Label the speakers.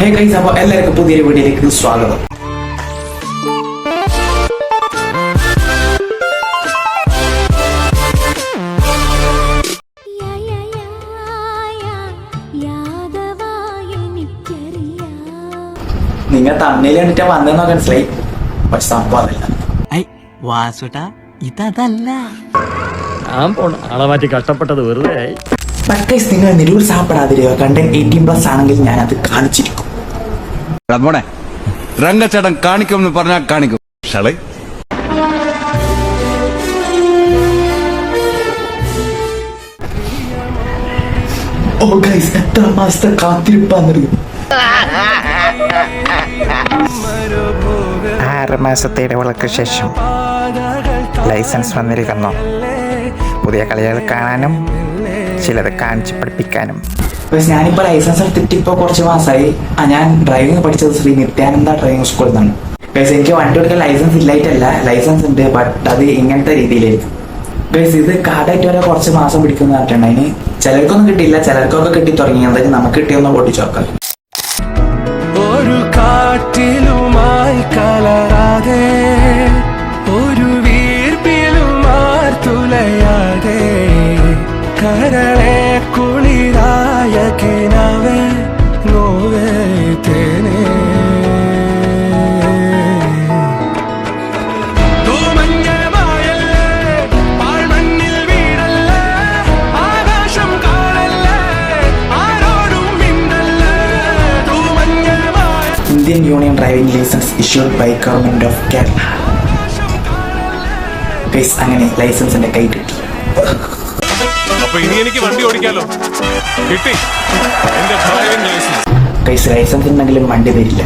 Speaker 1: Hey guys അപ്പോൾ എല്ലാവർക്കും പുതിയൊരു വീഡിയോയിലേക്ക് സ്വാഗതം.
Speaker 2: യാ, യാ, യാ, യാ, യാദവായ എനിക്കറിയാം
Speaker 1: നിങ്ങൾ തമ്മിൽ കണ്ടിട്ട് വന്നെന്ന് മനസ്സിലായി. പക്ഷെ സംഭവം അതല്ല.
Speaker 3: ഐ വാസുട്ടാ ഇതല്ല
Speaker 4: ഞാൻ പോണ. ആളെ മാറ്റി കഷ്ടപ്പെട്ടത് വെറുതെ
Speaker 1: ഗൈസ് നിങ്ങൾ നിരുത്സാഹപ്പെടാതിരിക്കുക കണ്ടന്റ് എയ്റ്റീൻ പ്ലസ് ആണെങ്കിൽ ഞാൻ അത് കാണിച്ചിരിക്കും.
Speaker 5: മോനെ രംഗച്ചേട്ടൻ കാണിക്കുമെന്ന് പറഞ്ഞാൽ കാണിക്കും. ഷളേ.
Speaker 1: ഓ ഗൈസ് എത്ര മാസത്തെ കാത്തിരിപ്പാന്നറിയും
Speaker 6: ആറ് മാസത്തെ ശേഷം ലൈസൻസ് വന്നിരിക്കുന്നു. പുതിയ കളികൾ കാണാനും ചിലത് കാണിച്ച് പഠിപ്പിക്കാനും.
Speaker 1: ഞാനിപ്പോ ലൈസൻസ് എടുത്തിട്ട് ഇപ്പൊ കുറച്ച് മാസമായി ആ ഞാൻ ഡ്രൈവിംഗ് പഠിച്ചത് ശ്രീ നിത്യാനന്ദ ഡ്രൈവിംഗ് സ്കൂളിൽ നിന്നാണ് ഗൈസ് എനിക്ക് വണ്ടി എടുക്കാൻ ലൈസൻസ് ഇല്ലായിട്ടല്ല. ലൈസൻസ് ഉണ്ട് ബട്ട് അത് ഇങ്ങനത്തെ രീതിയിലായിരുന്നു ഗൈസ് ഇത് കാർഡായിട്ട് വരെ കുറച്ച് മാസം പിടിക്കുന്ന പറഞ്ഞിട്ടുണ്ട്. അതിന് ചിലർക്കൊന്നും കിട്ടിയില്ല. ചിലർക്കൊക്കെ കിട്ടി തുടങ്ങി. എന്തായാലും നമുക്ക് കിട്ടിയൊന്ന് പൊട്ടിച്ചു നോക്കാം.
Speaker 7: ഒരു കാറ്റിലുമായി
Speaker 1: Indian union driving licence issued by government of Kerala. Guys അങ്ങനെ ലൈസൻസിന്റെ കൈ കിട്ടി.
Speaker 8: അപ്പൊ ഇനി എനിക്ക് വണ്ടി ഓടിക്കാലോ? കിട്ടി. എന്റെ ഡ്രൈവിംഗ് ലൈസൻസ്
Speaker 1: ഗൈസ് ലൈസൻസ് ഉണ്ടെങ്കിലും വണ്ടി തരില്ല